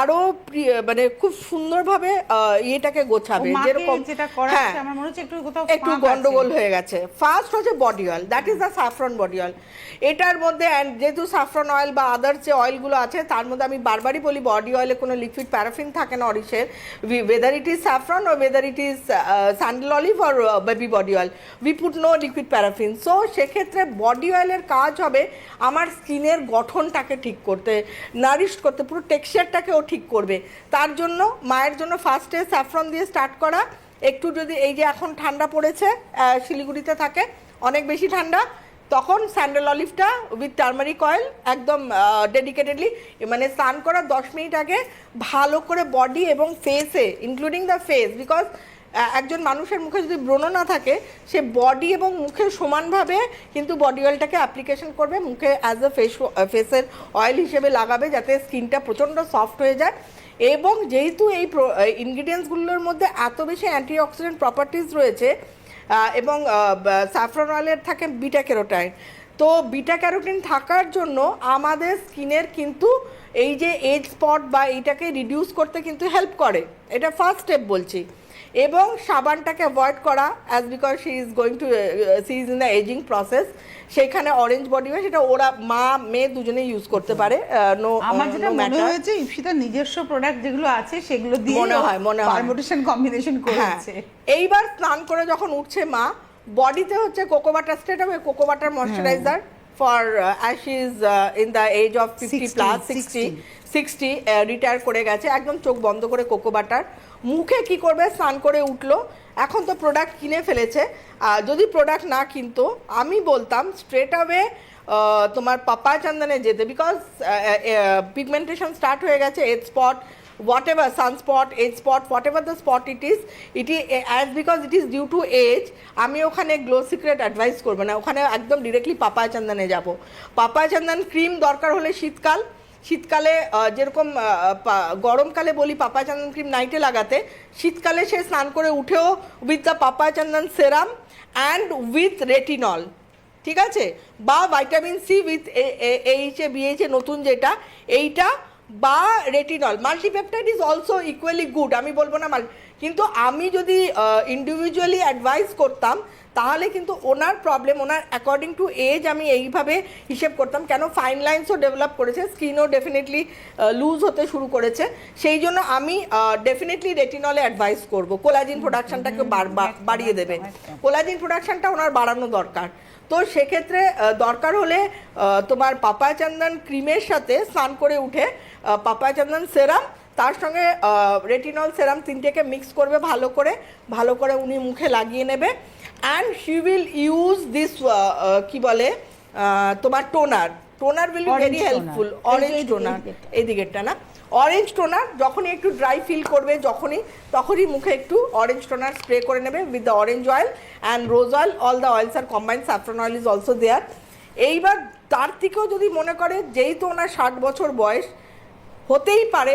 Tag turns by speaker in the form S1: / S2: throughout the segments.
S1: আরও মানে খুব সুন্দরভাবে ইয়েটাকে গোছাবে। যেরকম
S2: যেটা করা
S1: হ্যাঁ।
S2: আমার মনে হচ্ছে একটু কোথাও
S1: একটু গন্ডগোল হয়ে গেছে। ফার্স্ট হচ্ছে body oil that is the saffron body oil এটার মধ্যে যেহেতু সাফরন অয়েল বা আদার্স যে অয়েলগুলো আছে তার মধ্যে আমি বারবারই বলি বডি অয়েলে কোনো লিকুইড প্যারাফিন থাকে না অরিশের ওয়েদার ইট ইজ স্যাফরন ও whether it is sandal olive or baby body oil we put no liquid paraffin so সেক্ষেত্রে বডি অয়েলের কাজ হবে আমার স্কিনের গঠনটাকে ঠিক করতে নারিশ করতে পুরো টেক্সচারটাকেও ঠিক করবে। তার জন্য, মায়ের জন্য ফার্স্টে স্যাফরন দিয়ে স্টার্ট করা। একটু যদি এই যে এখন ঠান্ডা পড়েছে শিলিগুড়িতে থাকে, অনেক বেশি ঠান্ডা, তখন স্যান্ডেল অলিভটা উইথ টার্মারিক অয়েল একদম ডেডিকেটেডলি মানে স্নান করার দশ মিনিট আগে ভালো করে বডি এবং ফেসে ইনক্লুডিং দ্য ফেস বিকজ একজন মানুষের মুখে যদি ব্রণ না থাকে, সে বডি এবং মুখে সমানভাবে কিন্তু বডি অয়েলটাকে অ্যাপ্লিকেশন করবে, মুখে অ্যাজ এ ফেস ফেসের অয়েল হিসেবে লাগাবে যাতে স্কিনটা প্রচণ্ড সফট হয়ে যায়। এবং যেহেতু এই ইনগ্রিডিয়েন্টসগুলোর মধ্যে এত বেশি অ্যান্টিঅক্সিডেন্ট প্রপার্টিস রয়েছে এবং স্যাফরন অয়েলের থাকে বিটা ক্যারোটাইন তো বিটা ক্যারোটিন থাকার জন্য আমাদের স্কিনের কিন্তু এই যে এজ স্পট বা এইটাকে রিডিউস করতে কিন্তু হেল্প করে। এটা ফার্স্ট স্টেপ বলছি। এবং সাবানটাকে অ্যাভয়েড করা as because she is going to she is in the ageing process সেখানে অরেঞ্জ বডি ওয়াশ সেটা ওরা মা মেয়ে দুজনেই ইউজ করতে পারে নো
S2: আমার যেটা মনে হয়েছে ইপসিতার নিজস্ব প্রোডাক্ট যেগুলো আছে সেগুলো দিয়ে
S1: মনে হয়, মনে হয়।
S2: পারমোটেশন কম্বিনেশন
S1: হ্যাঁ।
S2: করেছে।
S1: এইবার স্নান করে যখন উঠছে মা বডিতে হচ্ছে কোকো বাটার স্ট্রেট হবে cocoa butter moisturiser for ash is in the age of fifty plus sixty sixty retire করে গেছে একদম চোখ বন্ধ করে কোকো বাটার। মুখে কি করবে? স্নান করে উঠল। এখন তো প্রোডাক্ট কিনে ফেলেছে। যদি প্রোডাক্ট না কিনতো আমি বলতাম স্ট্রেট অ্যাওয়ে তোমার পাপা চন্দনে যেতে। বিকজ পিগমেন্টেশন স্টার্ট হয়ে গেছে age spot whatever sunspot age spot, whatever the spot it is it is, as because it is due to age, আমি ওখানে গ্লো সিক্রেট অ্যাডভাইস করব না। ওখানে একদম ডিরেক্টলি পাপায়া চন্দনে যাব। পাপায়া চন্দন ক্রিম দরকার হলে শীতকাল, শীতকালে যেরকম গরমকালে বলি পাপা চন্দন ক্রিম নাইটে লাগাতে, শীতকালে সে স্নান করে উঠেও with the papa chandan serum and with retinol ঠিক আছে? বা vitamin C with H A BH A নতুন যেটা, এইটা বা retinol multipeptide is also equally good আমি বলব না মাল্টি কিন্তু আমি যদি ইন্ডিভিজুয়ালি অ্যাডভাইস করতাম তাহলে কিন্তু ওনার প্রবলেম ওনার অ্যাকর্ডিং টু এজ আমি এইভাবে হিসেব করতাম কেন ফাইন লাইন্সও ডেভেলপ করেছে স্কিনও ডেফিনেটলি লুজ হতে শুরু করেছে। সেই জন্য আমি ডেফিনেটলি রেটিনলে অ্যাডভাইস করব। কোলাজিন প্রোডাকশনটাকে বাড়িয়ে দেবে। কোলাজিন প্রোডাকশনটা ওনার বাড়ানো দরকার। তো সেক্ষেত্রে দরকার হলে তোমার পাপায়া চন্দন ক্রিমের সাথে স্নান করে উঠে পাপায়া চন্দন সেরাম তার সঙ্গে রেটিনল সেরাম তিনটেকে মিক্স করবে ভালো করে ভালো করে উনি মুখে লাগিয়ে নেবে। And she will use this কি বলে তোমার toner toner will very helpful orange toner.
S2: এই
S1: দিকেরটা না? অরেঞ্জ টোনার যখনই একটু ড্রাই ফিল করবে, যখনই, তখনই মুখে একটু অরেঞ্জ টোনার স্প্রে করে নেবে with the orange oil and rose oil all the oils are combined saffron oil is also there এইবার তার থেকেও যদি মনে করে যেই তো ওনার ষাট বছর বয়স, হতেই পারে,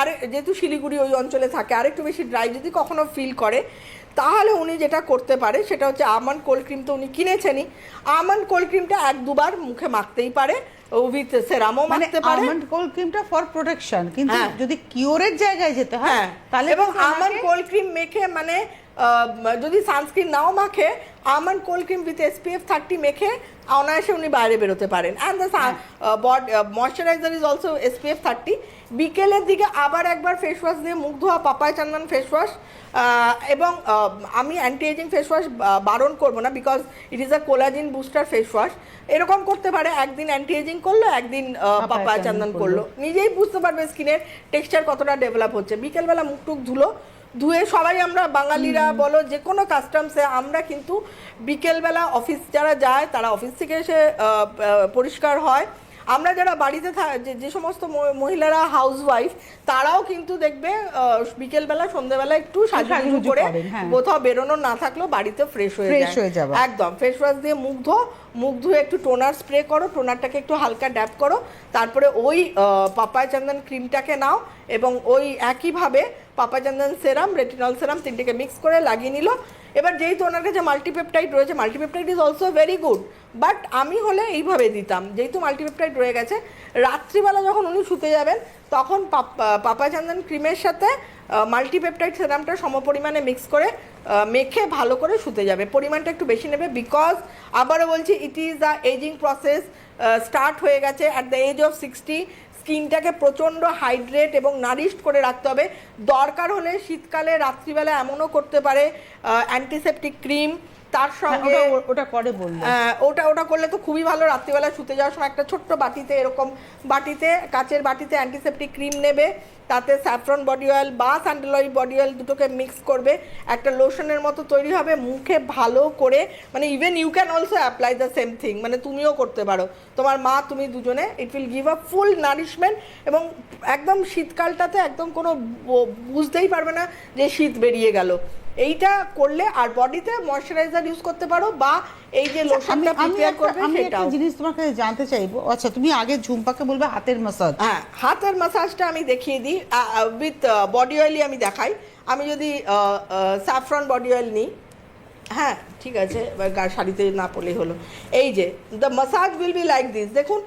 S1: আরে যেহেতু শিলিগুড়ি ওই অঞ্চলে থাকে, আরেকটু বেশি ড্রাই যদি কখনো ফিল করে, তাহলে উনি যেটা করতে পারে, সেটা হচ্ছে আমন্ড কোল্ড ক্রিম তো উনি কিনেছেনই আমন্ড কোল্ড ক্রিমটা এক দুবার মুখে মাখতেই পারে উইথ সেরামও
S2: মানে
S1: মাখতে পারে
S2: আমন্ড কোল্ড ক্রিমটা ফর প্রোটেকশন কিন্তু
S1: হ্যাঁ।
S2: যদি কিওরের জায়গায় যেতে হয়
S1: হ্যাঁ
S2: তাহলে
S1: এবং আমন্ড কোল্ড ক্রিম মেখে মানে যদি সানস্ক্রিন নাও মাখে almond cold cream with SPF thirty মেখে অনায়াসে উনি বাইরে বেরোতে পারেন। And the body moisturiser is also SPF thirty বিকেলের দিকে আবার একবার ফেস ওয়াশ দিয়ে মুখ ধোয়া পাপায় চন্দন ফেস ওয়াশ এবং আমি অ্যান্টি এজিং ফেস ওয়াশ বারণ করব না because it is a collagen booster face wash এরকম করতে পারে একদিন অ্যান্টি এজিং করল একদিন
S2: পাপায়া চন্দন। করল।
S1: নিজেই বুঝতে পারবে স্কিনের টেক্সচার কতটা ডেভেলপ হচ্ছে। বিকেলবেলা মুখ টুক ধুলো ধুয়ে সবাই আমরা বাঙালিরা বলো যে কোনো কাস্টমসে আমরা কিন্তু বিকেলবেলা অফিস যারা যায় তারা অফিস থেকে এসে পরিষ্কার হয়। আমরা যারা বাড়িতে যে যে সমস্ত মহিলারা হাউস ওয়াইফ তারাও কিন্তু দেখবে বিকেলবেলা সন্ধ্যেবেলা একটু সাজুগুজু করে
S2: হ্যাঁ।
S1: কোথাও বেরোনো না থাকলেও বাড়িতে ফ্রেশ হয়ে
S2: হয়ে
S1: একদম ফেস ওয়াশ দিয়ে মুখ ধো মুখ ধুয়ে একটু টোনার স্প্রে করো টোনারটাকে একটু হালকা ড্যাপ করো তারপরে ওই পাপায় চন্দন ক্রিমটাকে নাও এবং ওই একইভাবে পাপায় চন্দন সেরাম, রেটিনল সেরাম তিনটিকে মিক্স করে লাগিয়ে নিল। এবার যেহেতু ওনার কাছে মাল্টিপেপটাইড রয়েছে multipeptide is also very good but আমি হলে এইভাবে দিতাম। যেহেতু মাল্টিপেপটাইড রয়ে গেছে, রাত্রিবেলা যখন উনি শুতে যাবেন, তখন পাপ- পাপা চন্দন ক্রিমের সাথে মাল্টিপেপটাইড সেরামটা সমপরিমাণে মিক্স করে মেখে ভালো করে শুতে যাবে। পরিমাণটা একটু বেশি নেবে বিকজ আবারও বলছি it is the ageing process start হয়ে গেছে at the age of sixty স্কিনটাকে প্রচণ্ড হাইড্রেট এবং নারিশড করে রাখতে হবে। দরকার হলে শীতকালে, রাত্রিবেলা এমনও করতে পারে অ্যান্টিসেপটিক ক্রিম তার
S2: হ্যাঁ,
S1: সঙ্গে
S2: ওটা করে বলল।
S1: ওটা ওটা করলে তো খুবই ভালো। রাত্রিবেলা শুতে যাওয়ার সময় একটা ছোট্ট বাটিতে এরকম বাটিতে কাচের বাটিতে অ্যান্টিসেপটিক ক্রিম নেবে তাতে স্যাফ্রন বডি অয়েল বা স্যান্ডেল বডি অয়েল দুটোকে মিক্স করবে। একটা লোশনের মতো তৈরি হবে মুখে ভালো করে মানে even you can also apply the same thing মানে তুমিও করতে পারো। তোমার মা তুমি দুজনে it will give a full nourishment এবং একদম শীতকালটাতে একদম কোনো বুঝতেই পারবে না যে শীত বেরিয়ে গেল। এইটা করলে আর বডিতে ময়শ্চারাইজার ইউজ করতে পারো বা এই যে লোশনটা
S2: আমি
S1: প্রিপেয়ার করবে
S2: আমি একটা জিনিস তোমার কাছে জানতে চাইব আচ্ছা তুমি আগে ঝুম্পাকে বলবে হাতের মাসাজ
S1: হ্যাঁ হাতের মাসাজটা আমি দেখিয়ে দিই। উইথ বডি অয়েলই আমি দেখাই। আমি যদি স্যাফরন বডি অয়েল নিই হ্যাঁ ঠিক আছে এবার শাড়িতে না পড়লেই হলো। এই যে the massage will be like this দেখুন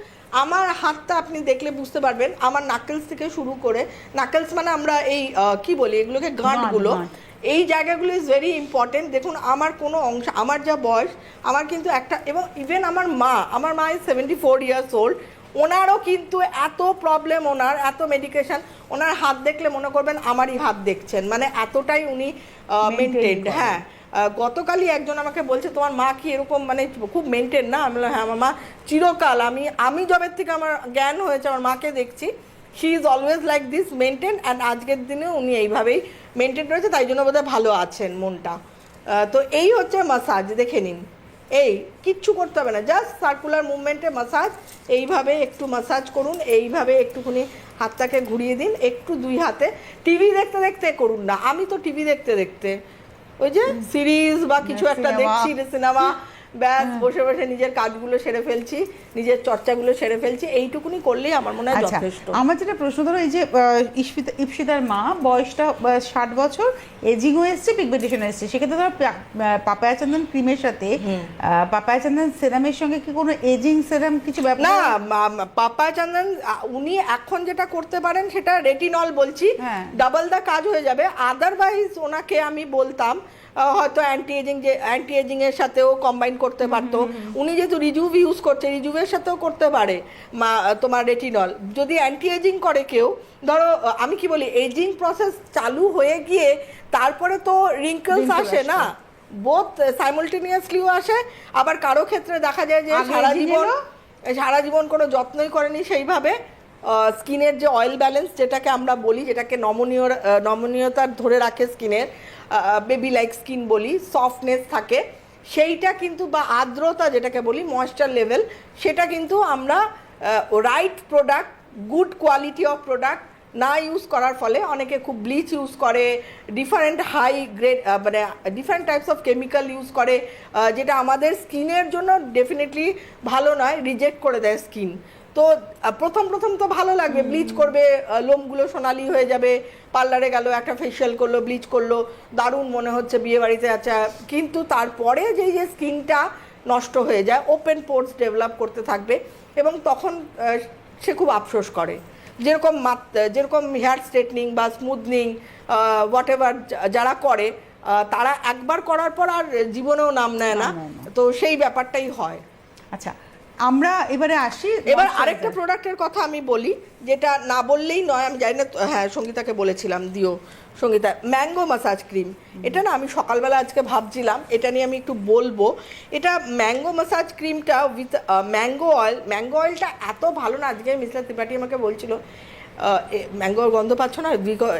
S1: আমার হাতটা আপনি দেখলে বুঝতে পারবেন আমার নাকেলস থেকে শুরু করে নাকেলস মানে আমরা এই কি বলি এগুলোকে গাঁটগুলো
S2: গাঁট।
S1: এই জায়গাগুলো ইজ ভেরি ইম্পর্টেন্ট দেখুন আমার কোনো অংশ আমার যা বয়স আমার কিন্তু একটা এবং ইভেন আমার মা আমার মা is seventy four years old ওনারও কিন্তু এত প্রবলেম ওনার এত মেডিকেশন ওনার হাত দেখলে মনে করবেন আমারই হাত দেখছেন। মানে এতটাই উনি মেনটেন্ড
S2: করে।
S1: হ্যাঁ গতকালই একজন আমাকে বলছে তোমার মা কি এরকম মানে খুব মেনটেন না? আমি বললাম, হ্যাঁ আমার মা চিরকাল আমি আমি জবের থেকে আমার জ্ঞান হয়েছে আমার মাকে দেখছি। She is always like this maintain and আজকের দিনে উনি এইভাবেই মেনটেন রয়েছে তাই জন্য বোধহয় ভালো আছেন মনটা। তো এই হচ্ছে মাসাজ দেখে নিন। এই কিচ্ছু করতে হবে না জাস্ট সার্কুলার মুভমেন্টে মাসাজ এইভাবে একটু মাসাজ করুন এইভাবে একটুখানি হাতটাকে ঘুরিয়ে দিন একটু দুই হাতে। টিভি দেখতে দেখতে করুন না আমি তো টিভি দেখতে দেখতে। ওই যে সিরিজ বা কিছু একটা
S2: সিনেমা।
S1: দেখছি সিনেমা ব্যাস বসে বসে নিজের কাজগুলো সেরে ফেলছি নিজের চর্চাগুলো সেরে ফেলছি এইটুকুনি করলেই আমার মনে হয়
S2: আচ্ছা
S1: যথেষ্ট।
S2: আমার যেটা প্রশ্ন ধরো এই যে ইস্পিতা ইপসিতার মা বয়সটা ষাট বছর এজিংও এসছে পিগমেন্টেশন এসছে সেক্ষেত্রে ধরো পাপায়া চন্দন ক্রিমের সাথে পাপায়া চন্দন সেরামের সঙ্গে কি কোনো এজিং সেরাম কিছু ব্যাপার
S1: না মা- চন্দন উনি এখন যেটা করতে পারেন সেটা রেটিনল বলছি
S2: হ্যাঁ।
S1: ডাবল দা কাজ হয়ে যাবে আদারওয়াইজ ওনাকে আমি বলতাম হয়তো অ্যান্টি এজিং যে অ্যান্টি এজিং এর সাথেও কম্বাইন করতে পারতো। উনি যেহেতু রিজুভ ইউজ করছে রিজুভের সাথেও করতে পারে মা তোমার রেটিনল যদি অ্যান্টি এজিং করে কেউ ধরো আমি কি বলি এজিং প্রসেস চালু হয়ে গিয়ে তারপরে তো রিঙ্কলস আসে না। বোথ সাইমultaneouslyও আসে। আবার কারও ক্ষেত্রে দেখা যায় যে সারা জীবন সারা জীবন কোনো যত্নই করেনি সেইভাবে। স্কিনের যে অয়েল ব্যালেন্স যেটাকে আমরা বলি, যেটাকে নমনীয় নমনীয়তা ধরে রাখে স্কিনের বেবি লাইক স্কিন বলি সফটনেস থাকে, সেইটা কিন্তু বা আর্দ্রতা যেটাকে বলি ময়েশ্চার লেভেল সেটা কিন্তু আমরা right product good quality of product না ইউজ করার ফলে অনেকে খুব ব্লিচ ইউজ করে ডিফারেন্ট হাই গ্রেড মানে different types of chemical use করে যেটা আমাদের স্কিনের জন্য ডেফিনেটলি ভালো নয় রিজেক্ট করে দেয় স্কিন তো প্রথম প্রথম তো ভালো লাগবে ব্লিচ করবে লোমগুলো সোনালি হয়ে যাবে পার্লারে গেল একটা ফেসিয়াল করল ব্লিচ করল দারুণ মনে হচ্ছে বিয়ে বাড়িতে আছে কিন্তু তারপরে যে যে স্কিনটা নষ্ট হয়ে যায় ওপেন পোর্টস ডেভেলপ করতে থাকবে এবং তখন সে খুব আফসোস করে। যেরকম মাত- যেরকম হেয়ার স্ট্রেটনিং বা স্মুথনিং হোয়াট এভার যারা করে তারা একবার করার পর আর জীবনেও নাম নেয় না। তো সেই ব্যাপারটাই হয়।
S2: আচ্ছা আমরা এবারে আসি
S1: এবার আরেকটা প্রোডাক্টের কথা আমি বলি যেটা না বললেই নয় আমি জানি না হ্যাঁ সঙ্গীতাকে বলেছিলাম দিও। Sangeeta mango massage cream. এটা না আমি সকালবেলা আজকে ভাবছিলাম এটা নিয়ে আমি একটু বলব। এটা ম্যাঙ্গো মাসাজ ক্রিমটা উইথ ম্যাঙ্গো অয়েল ম্যাঙ্গো অয়েলটা এত ভালো না আজকে মিস্টার ত্রিপাঠী আমাকে বলছিল ম্যাঙ্গোর গন্ধ পাচ্ছ না?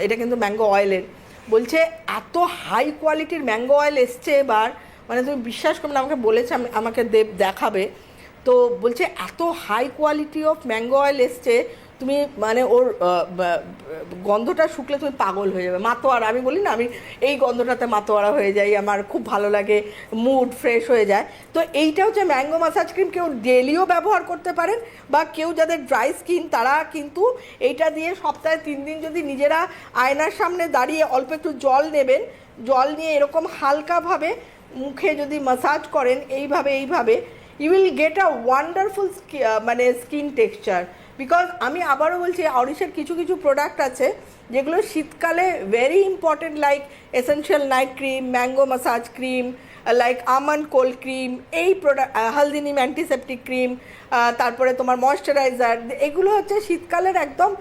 S1: এটা কিন্তু ম্যাঙ্গো অয়েলের বলছে এত হাই কোয়ালিটির ম্যাঙ্গো অয়েল এসছে এবার। মানে তুমি বিশ্বাস করবে না আমাকে বলেছে আমি আমাকে দেব দেখাবে। তো বলছে এত high quality of mango oil এসছে, তুমি মানে ওর গন্ধটা শুকলে তুমি পাগল হয়ে যাবে। মাতোয়ারা, আমি বলি না, আমি এই গন্ধটাতে মাতোয়ারা হয়ে যাই, আমার খুব ভালো লাগে মুড ফ্রেশ হয়ে যায়। তো এইটা হচ্ছে ম্যাঙ্গো মাসাজ ক্রিম কেউ ডেলিও ব্যবহার করতে পারেন, বা কেউ যাদের ড্রাই স্কিন তারা কিন্তু এইটা দিয়ে সপ্তাহে তিন দিন যদি নিজেরা আয়নার সামনে দাঁড়িয়ে অল্প একটু জল নেবেন, জল নিয়ে এরকম হালকাভাবে মুখে যদি মাসাজ করেন, এইভাবে এইভাবে you will get a wonderful মানে স্কিন টেক্সচার বিকজ আমি আবারও বলছি অরিশের কিছু কিছু প্রোডাক্ট আছে, যেগুলো শীতকালে very important like essential night cream mango massage cream like almond cold cream এই প্রোডাক্ট হালদিনিম অ্যান্টিসেপটিক ক্রিম তারপরে তোমার ময়শ্চারাইজার এগুলো হচ্ছে শীতকালের একদম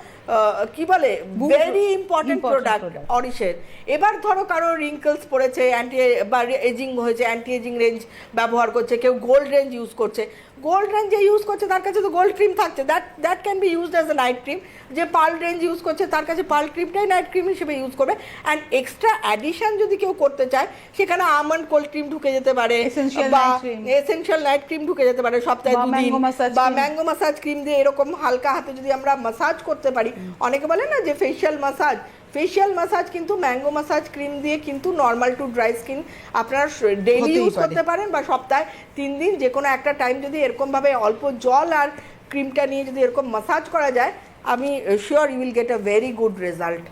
S1: কি বলে? Very important product. অরিশের এবার ধরো কারও রিঙ্কলস পড়েছে অ্যান্টি বা এজিং হয়েছে অ্যান্টি এজিং রেঞ্জ ব্যবহার করছে কেউ গোল্ড রেঞ্জ ইউজ করছে। গোল্ড রেঞ্জ যে ইউজ করছে তার কাছে তো গোল্ড ক্রিম থাকছে। That that can be used as a night cream যে পাল রেঞ্জ ইউজ করছে তার কাছে পাল ক্রিমটাই নাইট ক্রিম হিসেবে ইউজ করবে। অ্যান্ড এক্সট্রা অ্যাডিশন যদি কেউ করতে চায় সেখানে আমন্ড কোল্ড ক্রিম ঢুকে যেতে পারে বা। এসেনশিয়াল নাইট ক্রিম ঢুকে যেতে পারে সপ্তাহে দুদিন বা ম্যাঙ্গো মাসাজ ক্রিম দিয়ে এরকম হালকা হাতে যদি আমরা মাসাজ করতে পারি অনেকে বলে না যে ফেসিয়াল মাসাজ ফেসিয়াল মাসাজ কিন্তু ম্যাঙ্গো মাসাজ ক্রিম দিয়ে কিন্তু নর্মাল টু ড্রাই স্কিন আপনারা ডেইলি ইউজ করতে পারেন বা সপ্তাহে তিন দিন যে কোনো একটা টাইম যদি এরকমভাবে অল্প জল আর ক্রিমটা নিয়ে যদি এরকম মাসাজ করা যায় আমি sure you will get a very good result